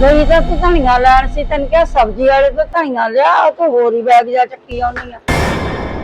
ਗਈ ਤਾਂ ਤੂੰ ਧਨੀਆ ਲੈਣ ਸੀ ਤੈਨੂੰ ਕਿਹਾ ਸਬਜ਼ੀ ਵਾਲੇ ਤੋਂ ਧਨੀਆ ਲਿਆ ਉਹ ਤੂੰ ਹੋਰ ਹੀ ਬੈਗ ਜਾ ਚੱਕੀ ਆਉਣੀ ਆ।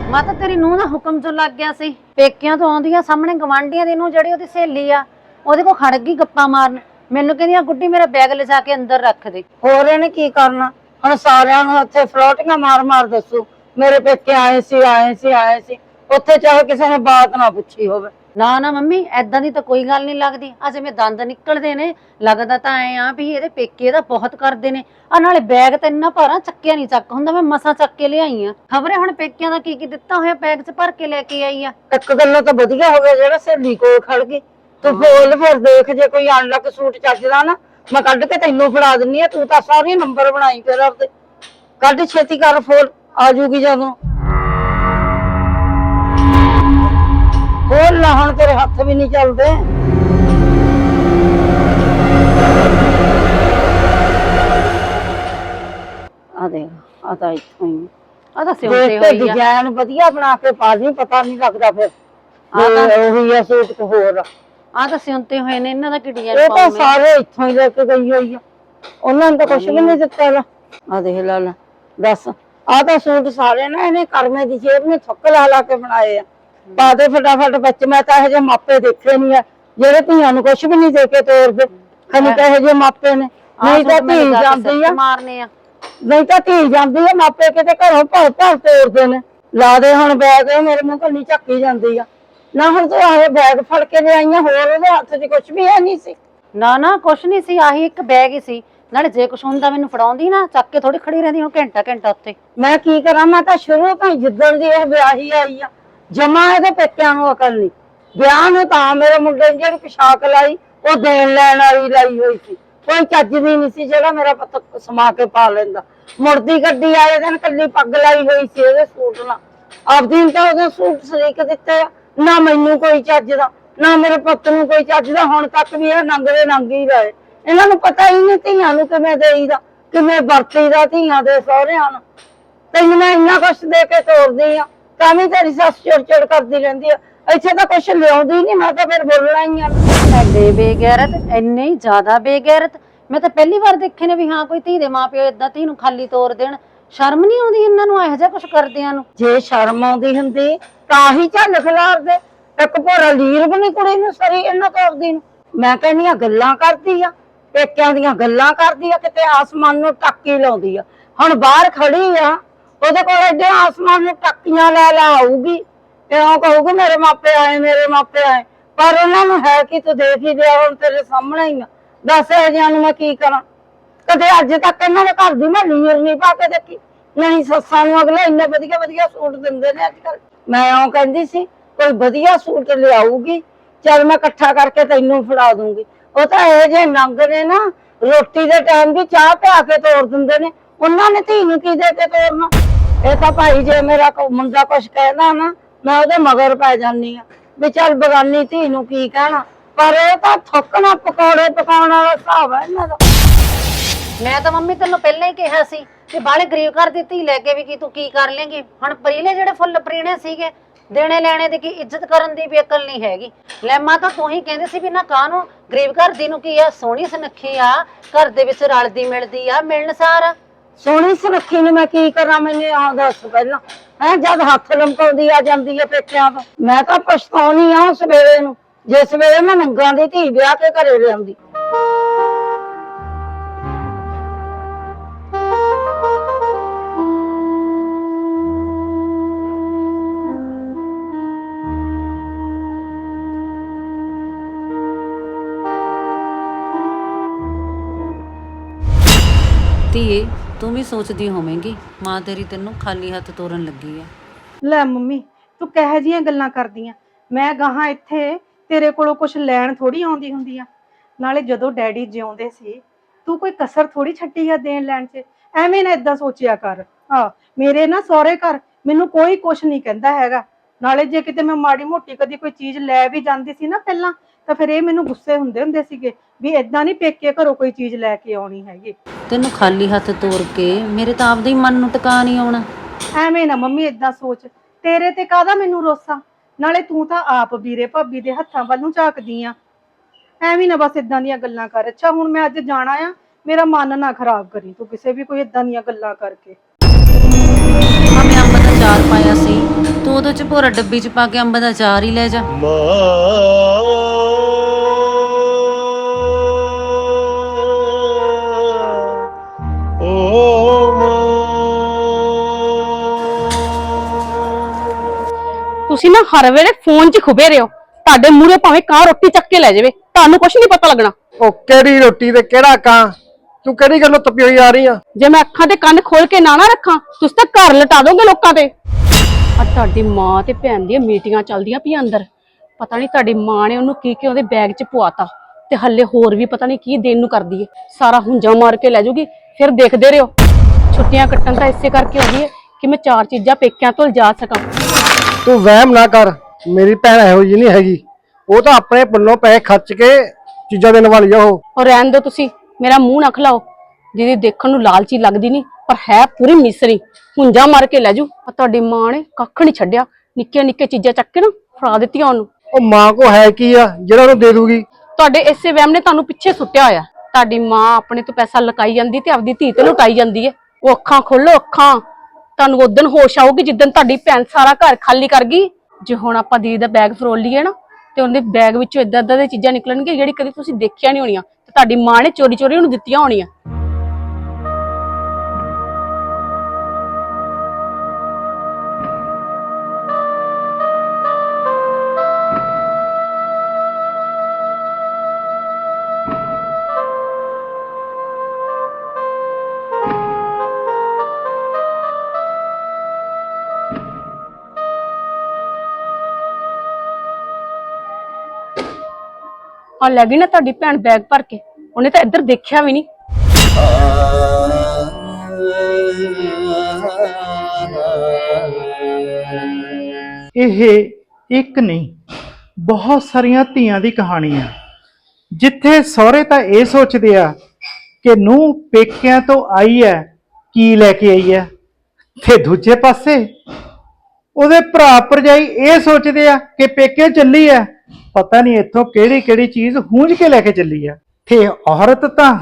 ਮਾਤਾ ਤੇਰੀ ਨੂੰਹ ਦਾ ਹੁਕਮ ਤੋਂ ਲੱਗ ਗਿਆ ਸੀ। ਪੇਕਿਆਂ ਤੋਂ ਆਉਂਦੀਆਂ ਸਾਹਮਣੇ ਗਵਾਂਢੀਆਂ ਦੀ ਨੂੰ ਜਿਹੜੀ ਉਹਦੀ ਸਹੇਲੀ ਆ ਉਹਦੇ ਕੋਲ ਖੜ ਗਈ ਗੱਪਾਂ ਮਾਰਨ। ਮੈਨੂੰ ਕਹਿੰਦੀ ਆ ਗੁੱਡੀ ਮੇਰਾ ਬੈਗ ਲਿਜਾ ਕੇ ਅੰਦਰ ਰੱਖ ਦੇ। ਹੋਰ ਇਹਨੇ ਕੀ ਕਰਨਾ? ਹੁਣ ਸਾਰਿਆਂ ਨੂੰ ਉੱਥੇ ਫਲੋਟੀਆਂ ਮਾਰ ਮਾਰ ਦੱਸੂ। ਮੇਰੇ ਪੇਕੇ ਆਏ ਸੀ ਆਏ ਸੀ ਆਏ ਸੀ। ਉੱਥੇ ਚਾਹੇ ਕਿਸੇ ਨੇ ਬਾਤ ਨਾ ਪੁੱਛੀ ਹੋਵੇ। ਨਾ ਨਾ ਮੰਮੀ ਐਦਾਂ ਦੀ ਤਾਂ ਕੋਈ ਗੱਲ ਨਹੀਂ ਲੱਗਦੀ। ਆ ਜਿਵੇਂ ਦੰਦ ਨਿਕਲਦੇ ਨੇ ਲੱਗਦਾ ਤਾਂ ਐ ਆ ਵੀ ਇਹਦੇ ਪੇਕੇ ਦਾ ਬਹੁਤ ਕਰਦੇ ਨੇ। ਆ ਨਾਲੇ ਬੈਗ ਤਾਂ ਇੰਨਾ ਭਾਰਾ ਚੱਕਿਆ ਨਹੀਂ ਚੱਕ ਹੁੰਦਾ ਮੈਂ ਮਸਾਂ ਚੱਕ ਕੇ ਲਿਆਈ ਆ। ਖਬਰੇ ਹੁਣ ਪੇਕਿਆਂ ਦਾ ਕੀ ਕੀ ਦਿੱਤਾ ਹੋਇਆ ਬੈਗ 'ਚ ਭਰ ਕੇ ਲੈ ਕੇ ਆਈ ਆ। ਇੱਕ ਗੱਲੋਂ ਤਾਂ ਵਧੀਆ ਹੋ ਗਿਆ ਜਿਹੜਾ ਸਹੇਲੀ ਕੋਲ ਖੜ ਗਈ। ਤੂੰ ਬੋਲ ਫਿਰ ਦੇਖ ਜੇ ਕੋਈ ਅਨਲੱਕ ਸੂਟ ਚੱਜਦਾ ਨਾ ਮੈਂ ਕੱਢ ਕੇ ਤੈਨੂੰ ਫੜਾ ਦਿੰਨੀ ਆ ਤੂੰ ਤਾਂ ਸਾਰੇ ਨੰਬਰ ਬਣਾਈ ਫਿਰ ਆਪਦੇ। ਕੱਢ ਛੇਤੀ ਕਰ ਫੋਲ ਆ ਜੂਗੀ ਜਦੋਂ। ਖੋਲ ਨਾ ਹੁਣ ਤੇਰੇ ਹੱਥ ਵੀ ਨਹੀਂ ਚੱਲਦੇ। ਆ ਦੇਖ ਆ ਤਾਂ ਇੱਥੋਂ ਹੀ। ਆ ਤਾਂ ਦੇਖ ਹੋਈ ਆ। ਡਿਜ਼ਾਈਨ ਵਧੀਆ ਬਣਾ ਕੇ ਪਾ ਲਈ ਪਤਾ ਨਹੀਂ ਲੱਗਦਾ ਫਿਰ। ਆਹ ਤਾਂ- ਇਹ ਉਹੀ ਆ ਸੂਟ ਹੋਰ। ਆ। ਆ ਤਾਂ ਸਿਉਂਤੇ ਹੋਏ ਨੇ ਇਹਨਾਂ ਦਾ ਕੀ ਇਹ ਡਿਜ਼ਾਈਨ ਤਾਂ ਪਾਉਂਦੇ ਸਾਰੇ ਇੱਥੋਂ ਹੀ ਲੈ ਕੇ ਗਈ ਹੋਈ ਆ। ਉਹਨਾਂ ਨੇ ਤਾਂ ਕੁਛ ਵੀ ਨਹੀਂ ਦਿੱਤਾ ਲਾ ਆ ਦੇਖ ਲਾ ਲੈ ਦੱਸ। ਆ ਤਾਂ ਸੂਟ ਸਾਰੇ ਨਾ ਇਹਨੇ ਕਰਮੇ ਦੀ ਜੇਬ ਨੇ ਥੱਕ ਲਾ ਲਾ ਕੇ ਬਣਾਏ ਆ। ਪਾ ਦੇ ਫਟਾਫਟ ਬੱਚ ਮੈਂ ਤਾਂ ਇਹ ਜੇ ਮਾਪੇ ਦੇਖੇ ਨਹੀਂ ਆ। ਜਿਹੜੇ ਧੀਆਂ ਨੂੰ ਕੁਛ ਵੀ ਨਹੀਂ ਦੇ ਕੇ ਤੋਰਦੇ। ਖਨੀ ਕਹੇ ਜੇ ਮਾਪੇ ਨੇ। ਨਹੀਂ ਤਾਂ ਧੀ ਜਾਂਦੀ ਆ। ਮਾਰਨੇ ਆ। ਨਹੀਂ ਤਾਂ ਧੀ ਜਾਂਦੀ ਆ ਮਾਪੇ ਕਿਤੇ ਘਰੋਂ ਭਰ ਭਰ ਤੋਰਦੇ ਨੇ। ਲਾ ਦੇ ਹੁਣ ਬੈਗ ਇਹ ਮੇਰੇ ਮੂੰਹ ਕੰਨੀ ਝੱਕੀ ਜਾਂਦੀ ਆ। ਨਾ ਹੁਣ ਤੂੰ ਆਹ ਬੈਗ ਫੜ ਕੇ ਲਿਆਈਆਂ ਹੋਰ ਉਹਦੇ ਹੱਥ 'ਚ ਕੁਛ ਵੀ ਹੈ ਨਹੀਂ ਸੀ। ਨਾ ਨਾ ਕੁਛ ਨਹੀਂ ਸੀ ਆਹੀ ਇੱਕ ਬੈਗ ਹੀ ਸੀ। ਨਾਲੇ ਜੇ ਕੁਛ ਹੁੰਦਾ ਮੈਨੂੰ ਫੜਾਉਂਦੀ ਨਾ ਚੱਕ ਕੇ ਥੋੜੀ ਖੜੀ ਰਹਿੰਦੀ ਹੁਣ ਘੰਟਾ ਘੰਟਾ ਉੱਤੇ ਮੈਂ ਕੀ ਕਰਾਂ ਮੈਂ ਤਾਂ ਸ਼ੁਰੂ ਤੋਂ ਹੀ ਜਿੱਦਣ ਦੀ ਇਹ ਵਿਆਹੀ ਆਈ ਆ। ਜਮਾ ਇਹਦੇ ਪੇਕਿਆਂ ਨੂੰ ਅਕਲ ਨਹੀਂ। ਵਿਆਹ ਨੂੰ ਤਾਂ ਮੇਰੇ ਮੁੰਡੇ ਨੇ ਜਿਹੜੀ ਪਿਸ਼ਾਕ ਲਾਈ, ਉਹ ਦੇਣ ਲੈਣ ਵਾਲੀ ਲਾਈ ਹੋਈ ਸੀ। ਕੋਈ ਚੱਜ ਦੀ ਨਹੀਂ ਸੀ ਜਿਹੜਾ ਮੇਰਾ ਪੁੱਤ ਸਮਾ ਕੇ ਪਾ ਲੈਂਦਾ। ਮੁੜਦੀ ਗੱਡੀ ਵਾਲੇ ਦਿਨ ਕੱਲੀ ਪੱਗ ਲਾਈ ਹੋਈ ਸੀ ਇਹਦੇ ਸੂਟ ਨਾਲ। ਆਪਦੀ ਤਾਂ ਉਹਦੇ ਸੂਟ ਸਰੀਕ ਦਿੱਤੇ ਆ। ਨਾ ਮੈਨੂੰ ਕੋਈ ਚੱਜ ਦਾ, ਨਾ ਮੇਰੇ ਪੁੱਤ ਨੂੰ ਕੋਈ ਚੱਜ ਦਾ। ਹੁਣ ਤੱਕ ਵੀ ਇਹ ਨੰਗਦੇ ਨੰਗ ਹੀ ਰਹੇ। ਇਹਨਾਂ ਨੂੰ ਪਤਾ ਹੀ ਨਹੀਂ ਧੀਆਂ ਨੂੰ ਕਿਵੇਂ ਦੇਈਦਾ, ਕਿਵੇਂ ਵਰਤੀਦਾ ਧੀਆਂ ਦੇ ਸਹੁਰਿਆਂ ਨੂੰ। ਤੈਨੂੰ ਮੈਂ ਇੰਨਾ ਕੁਛ ਦੇ ਕੇ ਤੋਰਦੀ ਆ। ਤਾਂ ਵੀ ਤੇਰੀ ਸੱਸ ਚਿੜ ਚਿੜ ਕਰਦੀ ਰਹਿੰਦੀ ਆ। ਇੱਥੇ ਤਾਂ ਕੁਛ ਲਿਆਉਂਦੀ ਨਹੀਂ ਮੈਂ ਤਾਂ ਫਿਰ ਬੋਲਣਾ ਹੀ ਆ। ਐਡੇ ਬੇਗੈਰਤ ਇੰਨੇ ਹੀ ਜ਼ਿਆਦਾ ਬੇਗੈਰਤ। ਮੈਂ ਤਾਂ ਪਹਿਲੀ ਵਾਰ ਦੇਖੇ ਨੇ ਵੀ ਹਾਂ ਕੋਈ ਧੀ ਦੇ ਮਾਪਿਓ ਇਦਾਂ ਧੀ ਨੂੰ ਖਾਲੀ ਤੋਰ ਦੇਣ। ਸ਼ਰਮ ਨਹੀਂ ਆਉਂਦੀ ਇਹਨਾਂ ਨੂੰ ਇਹੋ ਜਿਹਾ ਕੁਝ ਕਰਦਿਆਂ ਨੂੰ? ਜੇ ਸ਼ਰਮ ਆਉਂਦੀ ਹੁੰਦੀ ਤਾਂ ਹੀ ਝੱਲ ਖਿਲਾਰਦੇ। ਇੱਕ ਭੋਰਾ ਲੀਰ ਵੀ ਨਹੀਂ ਕੁੜੀ ਨੂੰ ਸਰੀ ਇਹਨਾਂ ਤੋਰਦੀ ਨੂੰ। ਮੈਂ ਕਹਿੰਦੀ ਆ ਗੱਲਾਂ ਕਰਦੀ ਆ। ਪੇਕਿਆਂ ਦੀਆਂ ਗੱਲਾਂ ਕਰਦੀ ਆ ਕਿਤੇ ਆਸਮਾਨ ਨੂੰ ਟੱਕੀ ਲਾਉਂਦੀ ਆ। ਹੁਣ ਬਾਹਰ ਖੜੀ ਆ ਉਹਦੇ ਕੋਲ ਐਡੇ ਆਸਮਾਨ ਨੂੰ ਟੱਕੀਆਂ ਲੈ ਲੈ ਆਊਗੀ। ਤੇ ਉਹ ਕਹੂਗੀ, ਮੇਰੇ ਮਾਪੇ ਆਏ, ਮੇਰੇ ਮਾਪੇ ਆਏ। ਪਰ ਉਹਨਾਂ ਨੂੰ ਹੈ ਕਿ, ਤੂੰ ਦੇਖ ਹੀ ਲਿਆ, ਹੁਣ ਤੇਰੇ ਸਾਹਮਣੇ ਹੀ ਆ। ਦੱਸ ਇਹ ਨੂੰ ਮੈਂ ਕੀ ਕਰਾਂ? ਕਦੇ ਅੱਜ ਤੱਕ ਇਹਨਾਂ ਦੇ ਘਰ ਦੀ ਮੈਂ ਲੀਰ ਨਹੀਂ ਪਾ ਕੇ ਦੇਖੀ। ਨਹੀਂ, ਸੱਸਾਂ ਨੂੰ ਅਗਲੇ ਇੰਨੇ ਵਧੀਆ ਵਧੀਆ ਸੂਟ ਦਿੰਦੇ ਨੇ ਅੱਜ ਕੱਲ ਮੈਂ ਉਹ ਕਹਿੰਦੀ ਸੀ, ਕੋਈ ਵਧੀਆ ਸੂਟ ਲਿਆਊਗੀ। ਚਲ ਮੈਂ ਇਕੱਠਾ ਕਰਕੇ ਤੈਨੂੰ ਫੜਾ ਦੂੰਗੀ। ਉਹ ਤਾਂ ਇਹ ਜੇ ਨੰਗ ਨੇ ਨਾ, ਰੋਟੀ ਦੇ ਟਾਈਮ ਵੀ ਚਾਹ ਪਿਆ ਕੇ ਤੋੜ ਦਿੰਦੇ ਨੇ। ਉਹਨਾਂ ਨੇ ਧੀ ਨੂੰ ਕੀ ਦੇ ਕੇ ਤੋੜਨਾ ਇਹ ਤਾਂ ਭਾਈ ਜੇ ਮੇਰਾ ਕੋ- ਮੁੰਡਾ ਕੁਛ ਕਹਿੰਦਾ ਨਾ, ਮੈਂ ਉਹਦੇ ਮਗਰ ਪੈ ਜਾਂਦੀ ਆ ਵੀ ਚੱਲ ਬਗਾਨੀ ਧੀ ਨੂੰ ਕੀ ਕਹਿਣਾ? ਪਰ ਇਹ ਤਾਂ ਥੁੱਕਣਾ ਪਕੌੜੇ ਪਕਾਉਣ ਵਾਲਾ ਹਿਸਾਬ ਹੈ ਇਹਨਾਂ ਦਾ। ਮੈਂ ਤਾਂ ਮੰਮੀ ਤੈਨੂੰ ਪਹਿਲਾਂ ਹੀ ਕਿਹਾ ਸੀ ਕਿ ਬਾਲੇ ਗਰੀਬ ਘਰ ਦੀ ਲੈ ਕੇ ਵੀ ਕੀ ਤੂੰ ਕੀ ਕਰ ਲੇਂਗੀ? ਹੁਣ ਪਰੀਲੇ ਜਿਹੜੇ ਫੁੱਲ ਪ੍ਰੀਣੇ ਸੀਗੇ, ਦੇਣੇ ਲੈਣੇ ਦੀ ਕੀ ਇੱਜ਼ਤ ਕਰਨ ਦੀ ਵੀ ਅਕਲ ਨਹੀਂ ਹੈਗੀ। ਲੈਮਾ ਤਾਂ ਤੂੰ ਹੀ ਕਹਿੰਦੇ ਸੀ ਵੀ ਨਾ ਕਾਹਨੂੰ? ਗਰੀਬ ਘਰ ਦੀ ਨੂੰ ਕੀ ਆ? ਸੋਹਣੀ ਸੁਨੱਖੀ ਆ, ਘਰ ਦੇ ਵਿੱਚ ਰਲਦੀ ਮਿਲਦੀ ਆ ਮਿਲਣਸਾਰ ਸੋਹਣੀ ਸੁਰੱਖੀ ਨੂੰ ਮੈਂ ਕੀ ਕਰਾਂ, ਮੈਨੂੰ ਆ ਦੱਸ ਪਹਿਲਾਂ। ਹੈ, ਜਦ ਹੱਥ ਲਮਕਾਉਂਦੀ ਆ ਜਾਂਦੀ ਹੈ ਪੇਕਿਆਂ ਤੋਂ। ਮੈਂ ਤਾਂ ਪਛਤਾਉਣੀ ਆ ਸਵੇਰੇ ਨੂੰ ਜੇ ਸਵੇਰੇ ਮੈਂ ਨੰਗਾਂ ਦੀ ਧੀ ਵਿਆਹ ਕੇ ਘਰੇ ਲਿਆਉਂਦੀ। ਧੀਏ ਤੂੰ ਵੀ ਸੋਚਦੀ ਹੋਵੇਂਗੀ, ਮਾਂ ਤੇਰੀ ਤੈਨੂੰ ਖਾਲੀ ਹੱਥ ਤੋਰਨ ਲੱਗੀ ਆ। ਲੈ ਮੰਮੀ, ਤੂੰ ਕਹੇ ਜੀਆਂ ਗੱਲਾਂ ਕਰਦੀਆਂ ਮੈਂ ਗਾਹਾਂ ਇੱਥੇ ਤੇਰੇ ਕੋਲੋਂ ਕੁਝ ਲੈਣ ਥੋੜੀ ਆਉਂਦੀ ਹੁੰਦੀ ਆ। ਨਾਲੇ ਜਦੋਂ ਡੈਡੀ ਜਿਉਂਦੇ ਸੀ, ਤੂੰ ਕੋਈ ਕਸਰ ਥੋੜੀ ਛੱਡੀ ਆ ਦੇਣ ਲੈਣ 'ਚ? ਐਵੇਂ ਨਾ ਇਦਾਂ ਸੋਚਿਆ ਕਰ। ਆ, ਮੇਰੇ ਨਾ ਸਹੁਰੇ ਘਰ ਮੈਨੂੰ ਕੋਈ ਕੁਝ ਨਹੀਂ ਕਹਿੰਦਾ ਹੈਗਾ। ਨਾਲੇ ਜੇ ਕਿਤੇ ਮੈਂ ਮਾੜੀ ਮੋਟੀ ਕਦੀ ਕੋਈ ਚੀਜ਼ ਲੈ ਵੀ ਜਾਂਦੀ ਸੀ ਨਾ ਪਹਿਲਾਂ, ਤਾਂ ਫਿਰ ਇਹ ਮੈਨੂੰ ਗੁੱਸੇ ਹੁੰਦੇ ਹੁੰਦੇ ਸੀਗੇ। ਵੀ ਇਦਾਂ ਨਹੀਂ ਪੇਕੇ ਘਰੋਂ ਕੋਈ ਚੀਜ਼ ਲੈ ਕੇ ਆਉਣੀ ਹੈਗੀ। ਤੈਨੂੰ ਖਾਲੀ ਹੱਥ ਤੋਰ ਕੇ ਮੇਰੇ ਤਾਂ ਆਪਦੇ ਹੀ ਮਨ ਨੂੰ ਟਿਕਾ ਨਹੀਂ ਆਉਣਾ। ਐਵੇਂ ਨਾ ਮੰਮੀ ਇਦਾਂ ਸੋਚ। ਤੇਰੇ ਤੇ ਕਾਹਦਾ ਮੈਨੂੰ ਰੋਸਾ? ਨਾਲੇ ਤੂੰ ਤਾਂ ਆਪ ਵੀਰੇ ਭਾਬੀ ਦੇ ਹੱਥਾਂ ਵੱਲ ਨੂੰ ਝਾਕਦੀ ਆ। ਐਵੇਂ ਨਾ ਬਸ ਇਦਾਂ ਦੀਆਂ ਗੱਲਾਂ ਕਰ। ਅੱਛਾ ਹੁਣ ਮੈਂ ਅੱਜ ਜਾਣਾ ਆ। ਮੇਰਾ ਮਨ ਨਾ ਖਰਾਬ ਕਰੀ ਤੂੰ ਕਿਸੇ ਵੀ ਕੋਈ ਇਦਾਂ ਦੀਆਂ ਗੱਲਾਂ ਕਰਕੇ। ਮੈਂ ਅੰਬ ਦਾ ਚਾਰ ਪਾਇਆ ਸੀ। ਤੂੰ ਉਹਦੇ ਚ ਭੋਰਾ ਡੱਬੀ ਚ ਪਾ ਕੇ ਅੰਬ ਦਾ ਚਾਰ ਹੀ ਲੈ ਜਾ। ਤੁਸੀਂ ਨਾ ਹਰ ਵੇਲੇ ਫੋਨ 'ਚ ਖੁਬੇ ਰਹੋ। ਤੁਹਾਡੇ ਮੂਹਰੇ ਭਾਵੇਂ ਕਾਂ ਰੋਟੀ ਚੱਕ ਕੇ ਲੈ ਜਾਵੇ ਤੁਹਾਨੂੰ ਕੁਝ ਨਹੀਂ ਪਤਾ ਲੱਗਣਾ। ਉਹ ਕਿਹੜੀ ਰੋਟੀ ਤੇ ਕਿਹੜਾ ਕਾਂ? ਤੂੰ ਕਿਹੜੀ ਗੱਲੋਂ ਤੱਪੀ ਹੋਈ ਆ ਰਹੀ ਆ? ਜੇ ਮੈਂ ਅੱਖਾਂ ਤੇ ਕੰਨ ਖੋਲ ਕੇ ਨਾ ਨਾ ਰੱਖਾਂ ਤੁਸੀਂ ਤਾਂ ਘਰ ਲਟਾ ਦੋਗੇ ਲੋਕਾਂ ਤੇ। ਆ ਤੁਹਾਡੀ ਮਾਂ ਤੇ ਭੈਣ ਦੀਆਂ ਮੀਟਿੰਗਾਂ ਚੱਲਦੀਆਂ ਪਈਆਂ ਅੰਦਰ। ਪਤਾ ਨਹੀਂ ਤੁਹਾਡੀ ਮਾਂ ਨੇ ਉਹਨੂੰ ਕੀ ਕੀ ਉਹਦੇ ਬੈਗ 'ਚ ਪਵਾਤਾ। ਤੇ ਹੱਲੇ ਹੋਰ ਵੀ ਪਤਾ ਨਹੀਂ ਕੀ ਦੇਣ ਨੂੰ ਕਰਦੀ ਏ। ਸਾਰਾ ਹੁੰਜਾ ਮਾਰ ਕੇ ਲੈ ਜਾਊਗੀ ਫਿਰ ਦੇਖਦੇ ਰਹੋ। ਛੁੱਟੀਆਂ ਕੱਟਣ ਤਾਂ ਇਸੇ ਕਰਕੇ ਹੋ ਗਈ ਏ ਕਿ ਮੈਂ ਚਾਰ ਚੀਜ਼ਾਂ ਪੇਕਿਆਂ ਤੋਂ ਲਿਜਾ ਸਕਾਂ। ਤੂੰ ਵਹਿਮ ਨਾ ਕਰ ਮੇਰੀ ਭੈਣ ਇਹੋ ਜਿਹੀ ਨਹੀਂ ਹੈਗੀ। ਉਹ ਤਾਂ ਆਪਣੇ ਪੱਲੋਂ ਪੈਸੇ ਖਰਚ ਕੇ ਚੀਜ਼ਾਂ ਦੇਣ ਵਾਲੀ ਆ ਉਹ। ਔਰ ਰਹਿਣ ਦਿਓ ਤੁਸੀਂ ਮੇਰਾ ਮੂੰਹ ਨਾ ਖਲਾਓ। ਜਿਹਦੀ ਦੇਖਣ ਨੂੰ ਲਾਲਚੀ ਲੱਗਦੀ ਨਹੀਂ ਪਰ ਹੈ ਪੂਰੀ ਮਿਸਰੀ। ਹੁੰਜਾ ਮਾਰ ਕੇ ਲੈ ਜੂ ਆ ਤੁਹਾਡੀ ਮਾਂ ਨੇ ਕੱਖ ਨਹੀਂ ਛੱਡਿਆ। ਨਿੱਕੀਆਂ ਨਿੱਕੀਆਂ ਚੀਜ਼ਾਂ ਚੱਕ ਕੇ ਨਾ ਫੜਾ ਦਿੱਤੀਆਂ ਉਹਨੂੰ। ਉਹ ਮਾਂ ਕੋ ਹੈ ਕੀ ਆ ਜਿਹੜਾ ਉਹਨੂੰ ਦੇ ਦੂਗੀ? ਤੁਹਾਡੇ ਇਸੇ ਵਹਿਮ ਨੇ ਤੁਹਾਨੂੰ ਪਿੱਛੇ ਸੁੱਟਿਆ ਹੋਇਆ। ਤੁਹਾਡੀ ਮਾਂ ਆਪਣੇ ਤੋਂ ਪੈਸਾ ਲਕਾਈ ਜਾਂਦੀ ਤੇ ਆਪਦੀ ਧੀ ਤੇ ਲੁਟਾਈ ਜਾਂਦੀ ਹੈ ਉਹ ਅੱਖਾਂ ਖੋਲੋ ਅੱਖਾਂ। ਤੁਹਾਨੂੰ ਉਦੋਂ ਹੋਸ਼ ਆਊਗੀ ਜਿੱਦਣ ਤੁਹਾਡੀ ਭੈਣ ਸਾਰਾ ਘਰ ਖਾਲੀ ਕਰ ਗਈ। ਜੇ ਹੁਣ ਆਪਾਂ ਦੀਦੀ ਦਾ ਬੈਗ ਫਰੋਲ ਲਈਏ ਨਾ, ਤੇ ਉਹਦੇ ਬੈਗ ਵਿੱਚੋਂ ਇਦਾਂ ਇਦਾਂ ਦੀਆਂ ਚੀਜ਼ਾਂ ਨਿਕਲਣਗੀਆਂ, ਜਿਹੜੀ ਕਦੀ ਤੁਸੀਂ ਦੇਖਿਆ ਨਹੀਂ ਹੋਣੀਆਂ, ਤੇ ਤੁਹਾਡੀ ਮਾਂ ਨੇ ਚੋਰੀ ਚੋਰੀ ਉਹਨੂੰ ਦਿੱਤੀਆਂ ਹੋਣੀਆਂ। ਆ ਲੈ ਗਈ ਨਾ ਤੁਹਾਡੀ ਭੈਣ ਬੈਗ ਭਰ ਕੇ। ਉਹਨੇ ਤਾਂ ਇੱਧਰ ਦੇਖਿਆ ਵੀ ਨਹੀਂ। ਇਹ ਇੱਕ ਨਹੀਂ, ਬਹੁਤ ਸਾਰੀਆਂ ਧੀਆਂ ਦੀ ਕਹਾਣੀ ਆ ਜਿੱਥੇ ਸਹੁਰੇ ਤਾਂ ਇਹ ਸੋਚਦੇ ਆ ਕਿ ਨੂੰ ਪੇਕਿਆਂ ਤੋਂ ਆਈ ਹੈ, ਕੀ ਲੈ ਕੇ ਆਈ ਹੈ। ਤੇ ਦੂਜੇ ਪਾਸੇ ਉਹਦੇ ਭਰਾ ਭਰਜਾਈ ਇਹ ਸੋਚਦੇ ਆ ਕਿ ਪੇਕੇ ਚੱਲੀ ਹੈ ਪਤਾ ਨਹੀਂ ਇੱਥੋਂ ਕਿਹੜੀ ਕਿਹੜੀ ਚੀਜ਼ ਹੂੰਝ ਕੇ ਲੈ ਕੇ ਚੱਲੀ ਆ। ਤੇ ਔਰਤ ਤਾਂ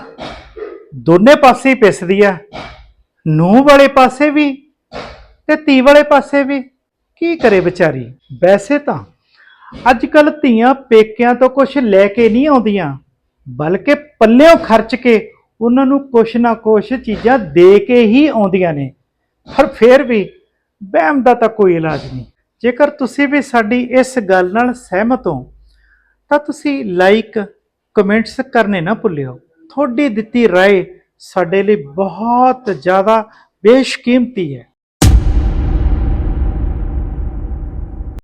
ਦੋਨੇ ਪਾਸੇ ਹੀ ਪਿਸਦੀ ਆ। ਨੂੰਹ ਵਾਲੇ ਪਾਸੇ ਵੀ ਤੇ ਧੀ ਵਾਲੇ ਪਾਸੇ ਵੀ। ਕੀ ਕਰੇ ਵਿਚਾਰੀ? ਵੈਸੇ ਤਾਂ ਅੱਜ ਕੱਲ ਧੀਆਂ ਪੇਕਿਆਂ ਤੋਂ ਕੁਝ ਲੈ ਕੇ ਨਹੀਂ ਆਉਂਦੀਆਂ, ਬਲਕਿ ਪੱਲਿਓਂ ਖਰਚ ਕੇ ਉਹਨਾਂ ਨੂੰ ਕੁਛ ਨਾ ਕੁਛ ਚੀਜ਼ਾਂ ਦੇ ਕੇ ਹੀ ਆਉਂਦੀਆਂ ਨੇ। ਪਰ ਫਿਰ ਵੀ ਵਹਿਮ ਦਾ ਤਾਂ ਕੋਈ ਇਲਾਜ ਨਹੀਂ। ਜੇਕਰ ਤੁਸੀਂ ਵੀ ਸਾਡੀ ਇਸ ਗੱਲ ਨਾਲ ਸਹਿਮਤ ਹੋ ਤਾਂ ਤੁਸੀਂ ਲਾਈਕ ਕਮੈਂਟਸ ਕਰਨੇ ਨਾ ਭੁੱਲਿਓ ਤੁਹਾਡੀ ਦਿੱਤੀ رائے ਸਾਡੇ ਲਈ ਬਹੁਤ ਜ਼ਿਆਦਾ ਬੇਸ਼ਕੀਮਤੀ ਹੈ